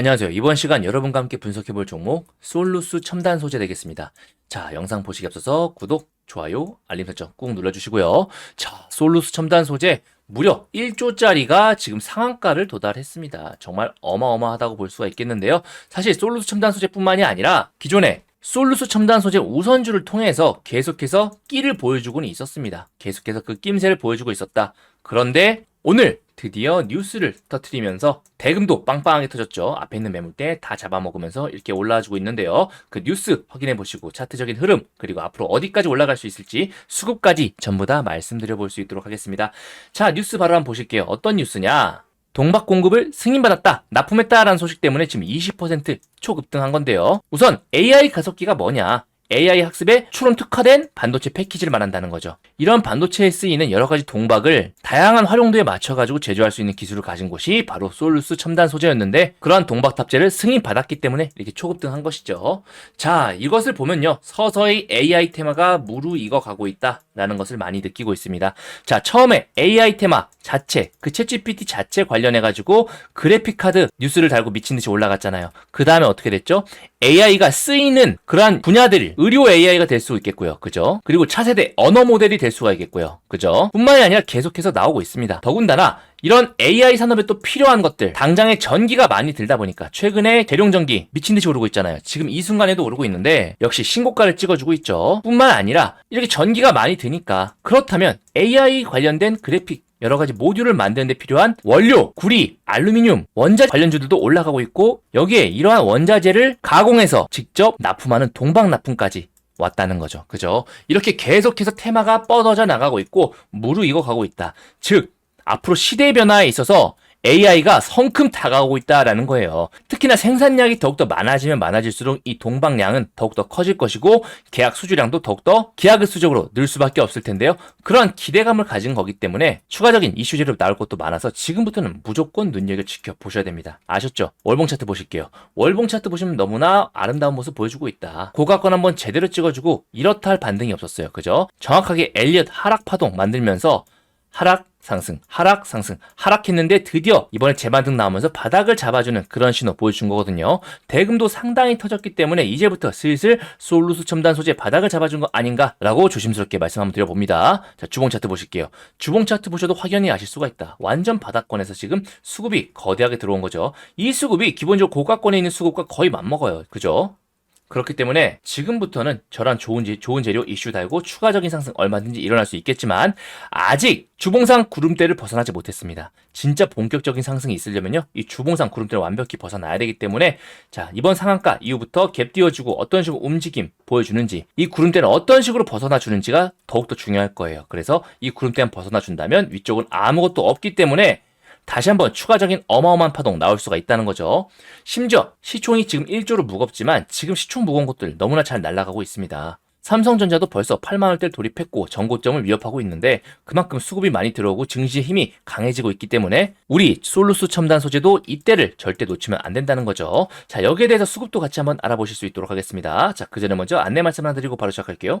안녕하세요. 이번 시간 여러분과 함께 분석해 볼 종목 솔루스 첨단 소재 되겠습니다. 자, 영상 보시기 앞서서 구독, 좋아요, 알림 설정 꾹 눌러 주시고요. 자, 솔루스 첨단 소재 무려 1조짜리가 지금 상한가를 도달했습니다. 정말 어마어마하다고 볼 수가 있겠는데요. 사실 솔루스 첨단 소재뿐만이 아니라 기존에 솔루스 첨단 소재 우선주를 통해서 계속해서 끼를 보여주고는 있었습니다. 계속해서 그 낌새를 보여주고 있었다. 그런데 오늘 드디어 뉴스를 터트리면서 대금도 빵빵하게 터졌죠. 앞에 있는 매물대 다 잡아먹으면서 이렇게 올라와주고 있는데요. 그 뉴스 확인해 보시고 차트적인 흐름 그리고 앞으로 어디까지 올라갈 수 있을지 수급까지 전부 다 말씀드려 볼 수 있도록 하겠습니다. 자 뉴스 바로 한번 보실게요. 어떤 뉴스냐? 동박 공급을 승인받았다, 납품했다라는 소식 때문에 지금 20% 초급등한 건데요. 우선 AI 가속기가 뭐냐? AI 학습에 추론 특화된 반도체 패키지를 말한다는 거죠. 이런 반도체에 쓰이는 여러 가지 동박을 다양한 활용도에 맞춰가지고 제조할 수 있는 기술을 가진 곳이 바로 솔루스 첨단 소재였는데 그러한 동박 탑재를 승인받았기 때문에 이렇게 초급등한 것이죠. 자, 이것을 보면요. 서서히 AI 테마가 무르익어 가고 있다라는 것을 많이 느끼고 있습니다. 자, 처음에 AI 테마 자체, 그 챗GPT 자체 관련해가지고 그래픽 카드 뉴스를 달고 미친 듯이 올라갔잖아요. 그 다음에 어떻게 됐죠? AI가 쓰이는 그러한 분야들, 의료 AI가 될 수 있겠고요. 그죠? 그리고 차세대 언어 모델이 될 수가 있겠고요. 그죠? 뿐만이 아니라 계속해서 나오고 있습니다. 더군다나 이런 AI 산업에 또 필요한 것들, 당장에 전기가 많이 들다 보니까 최근에 대룡 전기 미친 듯이 오르고 있잖아요. 지금 이 순간에도 오르고 있는데 역시 신고가를 찍어주고 있죠. 뿐만 아니라 이렇게 전기가 많이 드니까 그렇다면 AI 관련된 그래픽 여러 가지 모듈을 만드는 데 필요한 원료, 구리, 알루미늄, 원자 관련주들도 올라가고 있고 여기에 이러한 원자재를 가공해서 직접 납품하는 동박 납품까지 왔다는 거죠. 그죠? 이렇게 계속해서 테마가 뻗어져 나가고 있고 무르익어 가고 있다. 즉 앞으로 시대 변화에 있어서 AI가 성큼 다가오고 있다라는 거예요. 특히나 생산량이 더욱더 많아지면 많아질수록 이 동방량은 더욱더 커질 것이고 계약 수주량도 더욱더 기하급수적으로 늘 수밖에 없을 텐데요. 그러한 기대감을 가진 거기 때문에 추가적인 이슈제로 나올 것도 많아서 지금부터는 무조건 눈여겨 지켜보셔야 됩니다. 아셨죠? 월봉 차트 보실게요. 월봉 차트 보시면 너무나 아름다운 모습 보여주고 있다. 고각권 한번 제대로 찍어주고 이렇다 할 반등이 없었어요. 그죠? 정확하게 엘리엇 하락 파동 만들면서 하락 상승, 하락 상승, 하락했는데 드디어 이번에 재반등 나오면서 바닥을 잡아주는 그런 신호 보여준 거거든요. 대금도 상당히 터졌기 때문에 이제부터 슬슬 솔루스 첨단 소재 바닥을 잡아준 거 아닌가라고 조심스럽게 말씀 한번 드려봅니다. 자, 주봉 차트 보실게요. 주봉 차트 보셔도 확연히 아실 수가 있다. 완전 바닥권에서 지금 수급이 거대하게 들어온 거죠. 이 수급이 기본적으로 고가권에 있는 수급과 거의 맞먹어요. 그죠? 그렇기 때문에 지금부터는 저런 좋은, 재, 좋은 재료 이슈 달고 추가적인 상승 얼마든지 일어날 수 있겠지만 아직 주봉상 구름대를 벗어나지 못했습니다. 진짜 본격적인 상승이 있으려면요. 이 주봉상 구름대를 완벽히 벗어나야 되기 때문에 자 이번 상한가 이후부터 갭 띄워주고 어떤 식으로 움직임 보여주는지 이 구름대는 어떤 식으로 벗어나 주는지가 더욱더 중요할 거예요. 그래서 이 구름대만 벗어나 준다면 위쪽은 아무것도 없기 때문에 다시 한번 추가적인 어마어마한 파동 나올 수가 있다는 거죠. 심지어 시총이 지금 1조로 무겁지만 지금 시총 무거운 것들 너무나 잘 날아가고 있습니다. 삼성전자도 벌써 8만원대를 돌입했고 전고점을 위협하고 있는데 그만큼 수급이 많이 들어오고 증시의 힘이 강해지고 있기 때문에 우리 솔루스 첨단 소재도 이때를 절대 놓치면 안 된다는 거죠. 자 여기에 대해서 수급도 같이 한번 알아보실 수 있도록 하겠습니다. 자 그 전에 먼저 안내 말씀 하나 드리고 바로 시작할게요.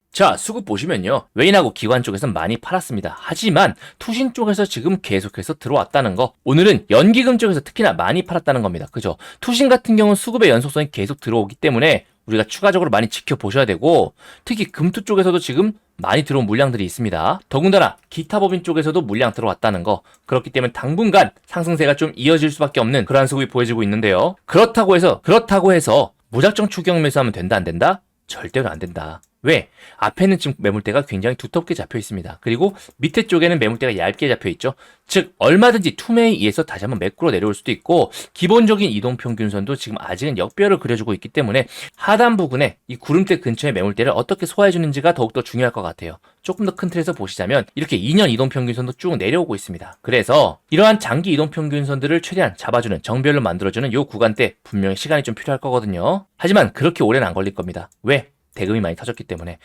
자, 수급 보시면요. 외인하고 기관 쪽에서 많이 팔았습니다. 하지만 투신 쪽에서 지금 계속해서 들어왔다는 거. 오늘은 연기금 쪽에서 특히나 많이 팔았다는 겁니다. 그죠? 투신 같은 경우는 수급의 연속성이 계속 들어오기 때문에 우리가 추가적으로 많이 지켜보셔야 되고 특히 금투 쪽에서도 지금 많이 들어온 물량들이 있습니다. 더군다나 기타 법인 쪽에서도 물량 들어왔다는 거 그렇기 때문에 당분간 상승세가 좀 이어질 수밖에 없는 그러한 수급이 보여지고 있는데요. 그렇다고 해서 그렇다고 해서 무작정 추경 매수하면 된다 안 된다? 절대로 안 된다. 왜? 앞에는 지금 매물대가 굉장히 두텁게 잡혀 있습니다. 그리고 밑에 쪽에는 매물대가 얇게 잡혀 있죠. 즉, 얼마든지 투매에 의해서 다시 한번 매꾸로 내려올 수도 있고, 기본적인 이동 평균선도 지금 아직은 역별을 그려주고 있기 때문에 하단 부분에 이 구름대 근처의 매물대를 어떻게 소화해 주는지가 더욱더 중요할 것 같아요. 조금 더 큰 틀에서 보시자면 이렇게 2년 이동 평균선도 쭉 내려오고 있습니다. 그래서 이러한 장기 이동 평균선들을 최대한 잡아주는 정별로 만들어주는 이 구간대 분명히 시간이 좀 필요할 거거든요. 하지만 그렇게 오래는 안 걸릴 겁니다. 왜? 대금이 많이 터졌기 때문에.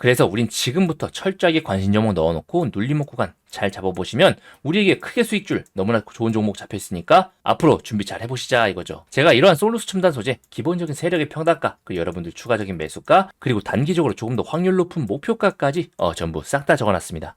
그래서 우린 지금부터 철저하게 관심 종목 넣어놓고 눌림목 구간 잘 잡아보시면 우리에게 크게 수익줄 너무나 좋은 종목 잡혀있으니까 앞으로 준비 잘 해보시자 이거죠. 제가 이러한 솔루스 첨단 소재 기본적인 세력의 평단가 그 여러분들 추가적인 매수가 그리고 단기적으로 조금 더 확률 높은 목표가까지 어, 전부 싹 다 적어놨습니다.